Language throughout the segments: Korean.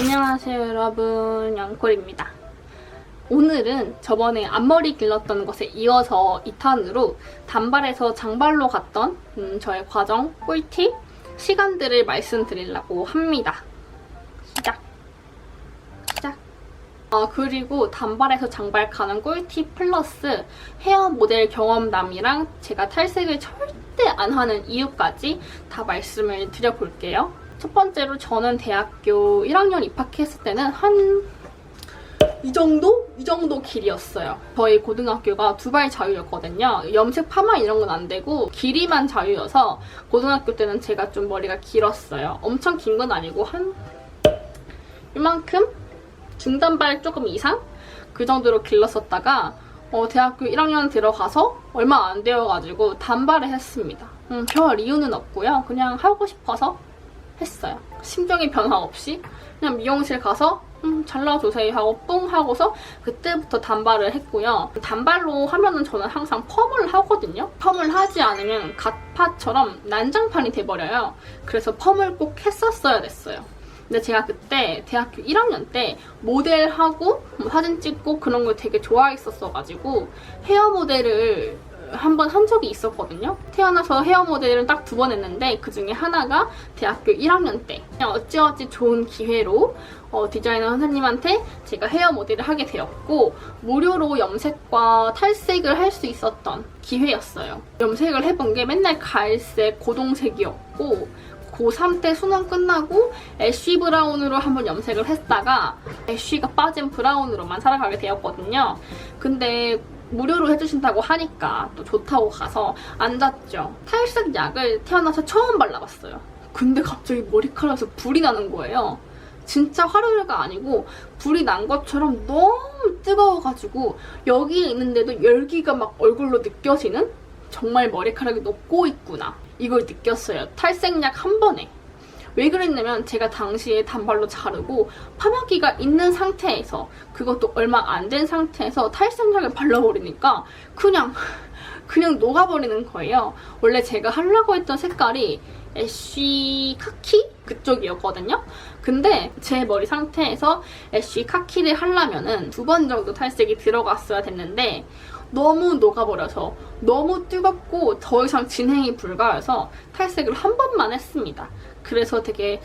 안녕하세요 여러분. 양콜입니다. 오늘은 저번에 앞머리 길렀던 것에 이어서 2탄으로 단발에서 장발로 갔던 음, 저의 과정, 꿀팁, 시간들을 말씀드리려고 합니다. 시작. 시작. 아 그리고 단발에서 장발 가는 꿀팁 플러스 헤어 모델 경험담이랑 제가 탈색을 절대 안 하는 이유까지 다 말씀을 드려볼게요 첫 번째로 저는 대학교 1학년 입학했을 때는 한 이 정도? 이 정도 길이었어요. 저희 고등학교가 두발 자유였거든요. 염색 파마 이런 건 안 되고 길이만 자유여서 고등학교 때는 제가 좀 머리가 길었어요. 엄청 긴 건 아니고 한 이만큼? 중단발 조금 이상? 그 정도로 길렀었다가 어, 대학교 1학년 들어가서 얼마 안 되어가지고 단발을 했습니다. 음, 별 이유는 없고요. 그냥 하고 싶어서 했어요. 심정의 변화 없이 그냥 미용실 가서 음, 잘라주세요 하고 뿡 하고서 그때부터 단발을 했고요. 단발로 하면은 저는 항상 펌을 하거든요. 펌을 하지 않으면 갓파처럼 난장판이 돼버려요. 그래서 펌을 꼭 했었어야 됐어요. 근데 제가 그때 대학교 1학년 때 모델하고 뭐 사진 찍고 그런 걸 되게 좋아했었어가지고 헤어 모델을 한 번 한 적이 있었거든요. 태어나서 헤어 모델을 딱두 번 했는데 그 중에 하나가 대학교 1학년 때 그냥 어찌어찌 좋은 기회로 어, 디자이너 선생님한테 제가 헤어 모델을 하게 되었고 무료로 염색과 탈색을 할 수 있었던 기회였어요. 염색을 해본 게 맨날 갈색, 고동색이었고 고3 때 수능 끝나고 애쉬 브라운으로 한번 염색을 했다가 애쉬가 빠진 브라운으로만 살아가게 되었거든요. 근데 무료로 해주신다고 하니까 또 좋다고 가서 앉았죠. 탈색 약을 태어나서 처음 발라봤어요. 근데 갑자기 머리카락에서 불이 나는 거예요. 진짜 화르르가 아니고 불이 난 것처럼 너무 뜨거워가지고 여기에 있는데도 열기가 막 얼굴로 느껴지는 정말 머리카락이 녹고 있구나 이걸 느꼈어요 탈색약 한 번에 왜 그랬냐면 제가 당시에 단발로 자르고 파마기가 있는 상태에서 그것도 얼마 안 된 상태에서 탈색약을 발라버리니까 그냥 그냥 녹아버리는 거예요 원래 제가 하려고 했던 색깔이 애쉬 카키 그쪽이었거든요. 근데 제 머리 상태에서 애쉬 카키를 하려면은 두 번 정도 탈색이 들어갔어야 됐는데 너무 녹아버려서 너무 뜨겁고 더 이상 진행이 불가해서 탈색을 한 번만 했습니다. 그래서 되게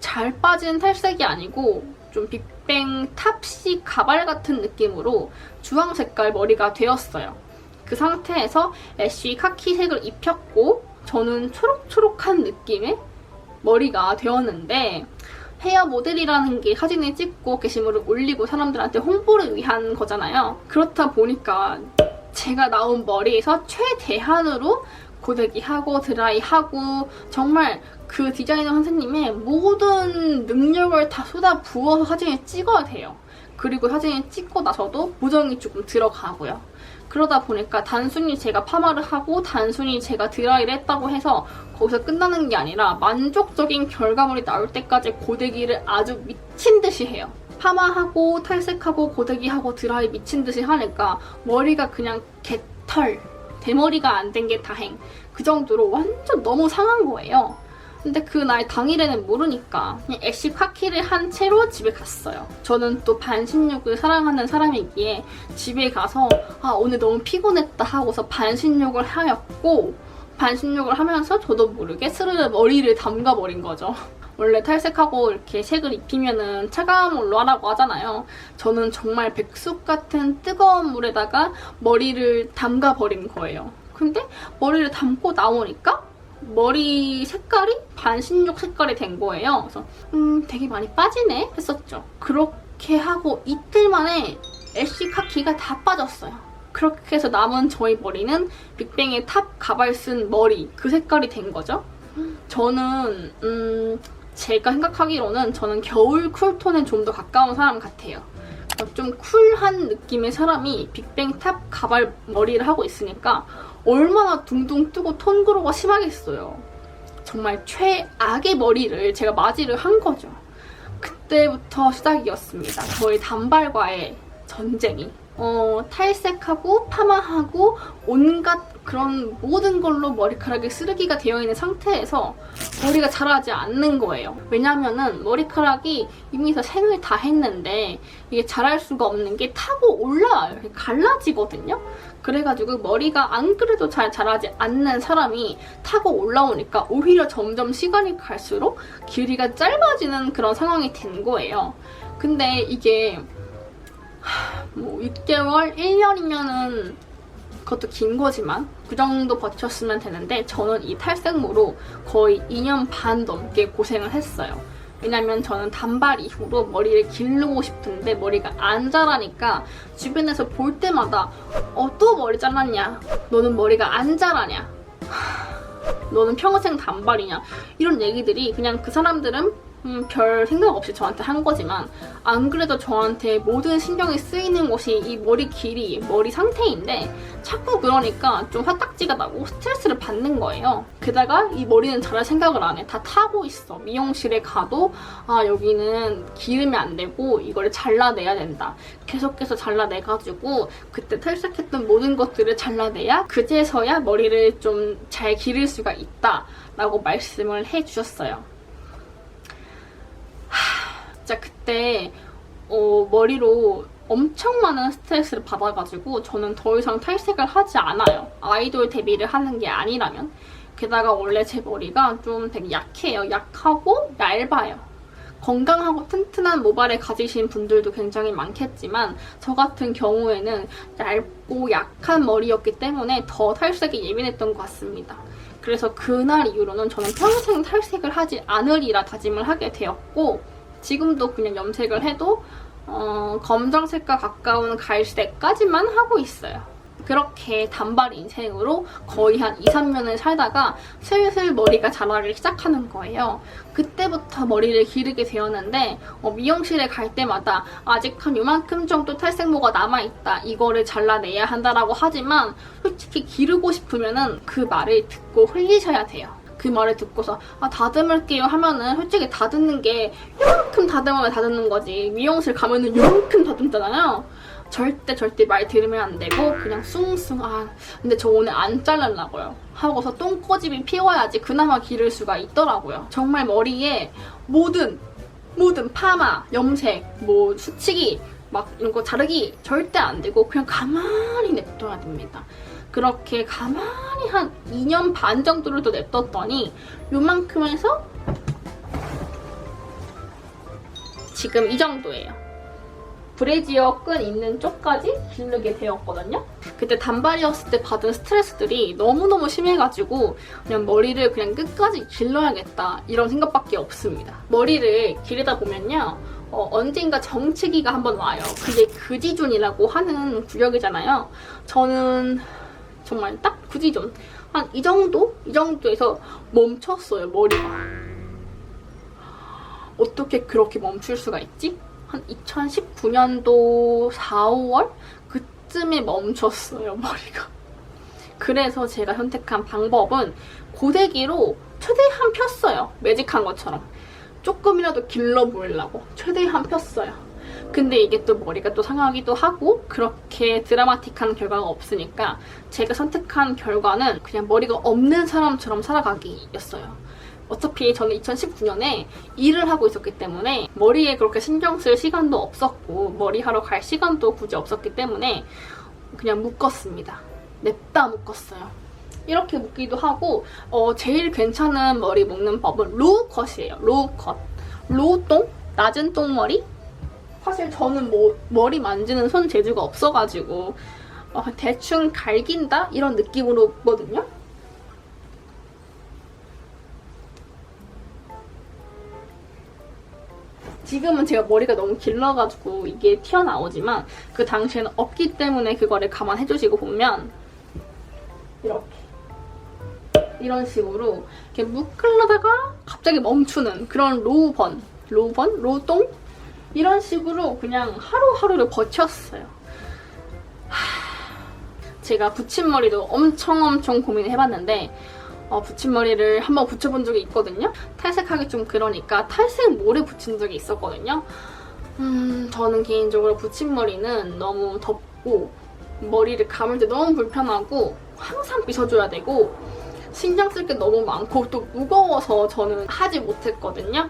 잘 빠진 탈색이 아니고 좀 빅뱅 탑시 가발 같은 느낌으로 주황 색깔 머리가 되었어요. 그 상태에서 애쉬 카키색을 입혔고 저는 초록초록한 느낌의 머리가 되었는데 헤어 모델이라는 게 사진을 찍고 게시물을 올리고 사람들한테 홍보를 위한 거잖아요. 그렇다 보니까 제가 나온 머리에서 최대한으로 고데기 하고 드라이 하고 정말 그 디자이너 선생님의 모든 능력을 다 쏟아 부어서 사진을 찍어야 돼요. 그리고 사진을 찍고 나서도 보정이 조금 들어가고요. 그러다 보니까 단순히 제가 파마를 하고 단순히 제가 드라이를 했다고 해서 거기서 끝나는 게 아니라 만족적인 결과물이 나올 때까지 고데기를 아주 미친 듯이 해요. 파마하고 탈색하고 고데기하고 드라이 미친 듯이 하니까 머리가 그냥 개털 대머리가 안 된 게 다행 그 정도로 완전 너무 상한 거예요. 근데 그날 당일에는 모르니까 그냥 애쉬 카키를 한 채로 집에 갔어요. 저는 또 반신욕을 사랑하는 사람이기에 집에 가서 아 오늘 너무 피곤했다 하고서 반신욕을 하였고 반신욕을 하면서 저도 모르게 스르르 머리를 담가버린 거죠. 원래 탈색하고 이렇게 색을 입히면은 차가운 물로 하라고 하잖아요. 저는 정말 백숙 같은 뜨거운 물에다가 머리를 담가버린 거예요. 근데 머리를 담고 나오니까 머리 색깔이 반신욕 색깔이 된 거예요. 그래서 음 되게 많이 빠지네 했었죠. 그렇게 하고 이틀 만에 애쉬 카키가 다 빠졌어요. 그렇게 해서 남은 저희 머리는 빅뱅의 탑 가발 쓴 머리 그 색깔이 된 거죠. 저는 음 제가 생각하기로는 저는 겨울 쿨톤에 좀 더 가까운 사람 같아요. 어, 좀 쿨한 느낌의 사람이 빅뱅 탑 가발 머리를 하고 있으니까 얼마나 둥둥 뜨고 톤그로가 심하겠어요. 정말 최악의 머리를 제가 맞이를 한 거죠. 그때부터 시작이었습니다. 저희 단발과의 전쟁이. 어, 탈색하고 파마하고 온갖 그런 모든 걸로 머리카락이 쓰레기가 되어 있는 상태에서 머리가 자라지 않는 거예요. 왜냐면은 머리카락이 이미 다 생을 다 했는데 이게 자랄 수가 없는 게 타고 올라와요. 갈라지거든요. 그래가지고 머리가 안 그래도 잘 자라지 않는 사람이 타고 올라오니까 오히려 점점 시간이 갈수록 길이가 짧아지는 그런 상황이 된 거예요. 근데 이게 하, 뭐 6개월, 1년이면은 그것도 긴 거지만 그 정도 버텼으면 되는데 저는 이 탈색모로 거의 2년 반 넘게 고생을 했어요. 왜냐면 저는 단발 이후로 머리를 기르고 싶은데 머리가 안 자라니까 주변에서 볼 때마다 어 또 머리 잘랐냐? 너는 머리가 안 자라냐? 하, 너는 평생 단발이냐? 이런 얘기들이 그냥 그 사람들은 음, 별 생각 없이 저한테 한 거지만 안 그래도 저한테 모든 신경이 쓰이는 곳이 이 머리 길이, 머리 상태인데 자꾸 그러니까 좀 화딱지가 나고 스트레스를 받는 거예요. 게다가 이 머리는 자랄 생각을 안 해. 다 타고 있어. 미용실에 가도 아 여기는 기르면 안 되고 이거를 잘라내야 된다. 계속해서 잘라내가지고 그때 탈색했던 모든 것들을 잘라내야 그제서야 머리를 좀 잘 기를 수가 있다 라고 말씀을 해주셨어요. 진짜 그때 어, 머리로 엄청 많은 스트레스를 받아가지고 저는 더 이상 탈색을 하지 않아요. 아이돌 데뷔를 하는 게 아니라면. 게다가 원래 제 머리가 좀 되게 약해요. 약하고 얇아요. 건강하고 튼튼한 모발을 가지신 분들도 굉장히 많겠지만 저 같은 경우에는 얇고 약한 머리였기 때문에 더 탈색이 예민했던 것 같습니다. 그래서 그날 이후로는 저는 평생 탈색을 하지 않으리라 다짐을 하게 되었고 지금도 그냥 염색을 해도 어, 검정색과 가까운 갈색까지만 하고 있어요. 그렇게 단발 인생으로 거의 한 2, 3년을 살다가 슬슬 머리가 자라기 시작하는 거예요. 그때부터 머리를 기르게 되었는데 어, 미용실에 갈 때마다 아직 한 요만큼 정도 탈색모가 남아있다. 이거를 잘라내야 한다라고 하지만 솔직히 기르고 싶으면 그 말을 듣고 흘리셔야 돼요. 그 말을 듣고서 아 다듬을게요 하면은 솔직히 다듬는 게 요만큼 다듬으면 다듬는 거지. 미용실 가면은 요만큼 다듬잖아요. 절대 절대 말 들으면 안 되고 그냥 숭숭 아 근데 저 오늘 안 자르려고요. 하고서 똥꼬집이 피워야지 그나마 기를 수가 있더라고요. 정말 머리에 모든 모든 파마, 염색, 뭐 수치기 막 이런 거 자르기 절대 안 되고 그냥 가만히 냅둬야 됩니다. 그렇게 가만히 한 2년 반 정도를 더 냅뒀더니 요만큼 해서 지금 이 정도예요. 브래지어 끈 있는 쪽까지 기르게 되었거든요. 그때 단발이었을 때 받은 스트레스들이 너무너무 심해가지고 그냥 머리를 그냥 끝까지 길러야겠다 이런 생각밖에 없습니다. 머리를 기르다 보면요. 어, 언젠가 정체기가 한번 와요. 그게 그지존이라고 하는 구역이잖아요. 저는 정말 딱 그지존. 한이 정도? 이 정도에서 멈췄어요, 머리가. 어떻게 그렇게 멈출 수가 있지? 한 2019년도 4, 5월? 그쯤에 멈췄어요, 머리가. 그래서 제가 선택한 방법은 고데기로 최대한 폈어요. 매직한 것처럼. 조금이라도 길러 보이려고 최대한 폈어요. 근데 이게 또 머리가 또 상하기도 하고 그렇게 드라마틱한 결과가 없으니까 제가 선택한 결과는 그냥 머리가 없는 사람처럼 살아가기였어요. 어차피 저는 2019년에 일을 하고 있었기 때문에 머리에 그렇게 신경 쓸 시간도 없었고 머리하러 갈 시간도 굳이 없었기 때문에 그냥 묶었습니다. 냅다 묶었어요. 이렇게 묶기도 하고 어, 제일 괜찮은 머리 묶는 법은 로우 컷이에요. 로우 컷. 로우 똥? 낮은 똥머리? 사실 저는 뭐 머리 만지는 손 재주가 없어가지고 어, 대충 갈긴다? 이런 느낌으로 묶거든요. 지금은 제가 머리가 너무 길러가지고 이게 튀어나오지만 그 당시에는 없기 때문에 그거를 감안해주시고 보면 이렇게 이런 식으로 이렇게 묶으려다가 갑자기 멈추는 그런 로우번, 로우번, 로우똥 이런 식으로 그냥 하루하루를 버텼어요. 하... 제가 붙임머리도 엄청 엄청 고민을 해봤는데 어, 붙임머리를 한번 붙여본 적이 있거든요. 탈색하기 좀 그러니까 탈색모를 붙인 적이 있었거든요. 음, 저는 개인적으로 붙임머리는 너무 덥고 머리를 감을 때 너무 불편하고 항상 빗어줘야 되고 신경 쓸 게 너무 많고 또 무거워서 저는 하지 못했거든요.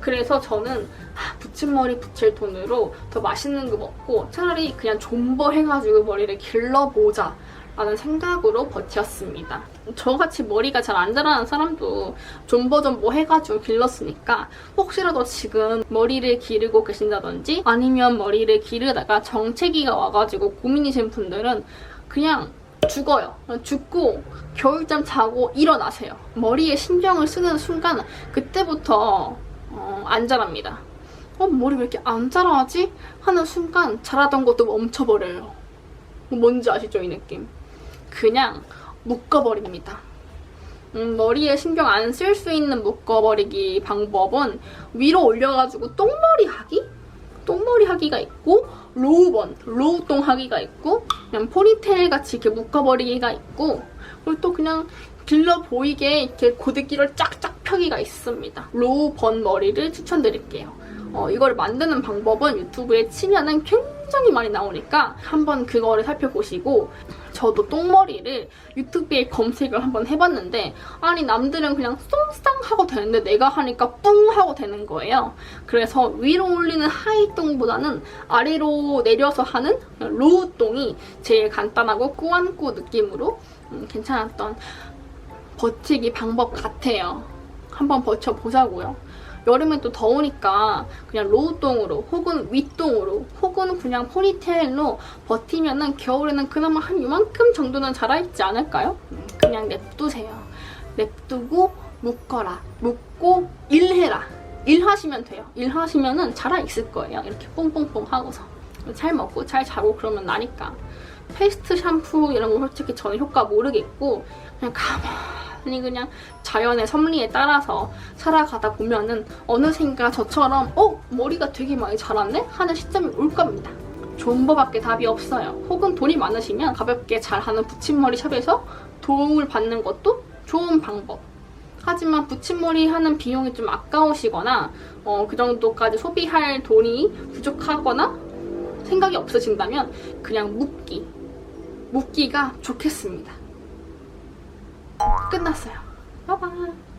그래서 저는 아, 붙임머리 붙일 돈으로 더 맛있는 거 먹고 차라리 그냥 존버 해가지고 머리를 길러보자 라는 생각으로 버텼습니다. 저같이 머리가 잘 안 자라는 사람도 존버존버 해가지고 길렀으니까 혹시라도 지금 머리를 기르고 계신다든지 아니면 머리를 기르다가 정체기가 와가지고 고민이신 분들은 그냥 죽어요. 죽고 겨울잠 자고 일어나세요. 머리에 신경을 쓰는 순간 그때부터 어, 안 자랍니다. 어, 머리 왜 이렇게 안 자라지? 하는 순간 자라던 것도 멈춰버려요. 뭔지 아시죠, 이 느낌? 그냥 묶어버립니다. 음, 머리에 신경 안 쓸 수 있는 묶어버리기 방법은 위로 올려가지고 똥머리 하기? 똥머리 하기가 있고 로우번, 로우똥 하기가 있고 그냥 포니테일 같이 이렇게 묶어버리기가 있고 그리고 또 그냥 길러 보이게 이렇게 고데기를 쫙쫙 펴기가 있습니다. 로우 번 머리를 추천드릴게요. 어, 이걸 만드는 방법은 유튜브에 치면은 굉장히 많이 나오니까 한번 그거를 살펴보시고 저도 똥머리를 유튜브에 검색을 한번 해봤는데 아니 남들은 그냥 쏭쌍 하고 되는데 내가 하니까 뿡 하고 되는 거예요. 그래서 위로 올리는 하이똥보다는 아래로 내려서 하는 로우똥이 제일 간단하고 꾸안꾸 느낌으로 음, 괜찮았던 버티기 방법 같아요. 한번 버텨보자고요. 여름엔 또 더우니까 그냥 로우똥으로 혹은 윗똥으로 혹은 그냥 포니테일로 버티면은 겨울에는 그나마 한 이만큼 정도는 자라있지 않을까요? 그냥 냅두세요. 냅두고 묶어라. 묶고 일해라. 일하시면 돼요. 일하시면은 자라있을 거예요. 이렇게 뽕뽕뽕 하고서. 잘 먹고 잘 자고 그러면 나니까. 페이스트 샴푸 이런 거 솔직히 저는 효과 모르겠고 그냥 가만 히 그냥 자연의 섭리에 따라서 살아가다 보면은 어느샌가 저처럼 어 머리가 되게 많이 자랐네 하는 시점이 올 겁니다. 좋은 법밖에 답이 없어요. 혹은 돈이 많으시면 가볍게 잘하는 붙임머리 샵에서 도움을 받는 것도 좋은 방법. 하지만 붙임머리 하는 비용이 좀 아까우시거나 어, 그 정도까지 소비할 돈이 부족하거나 생각이 없으신다면 그냥 묶기. 묶기가 좋겠습니다. 끝났어요. 빠바.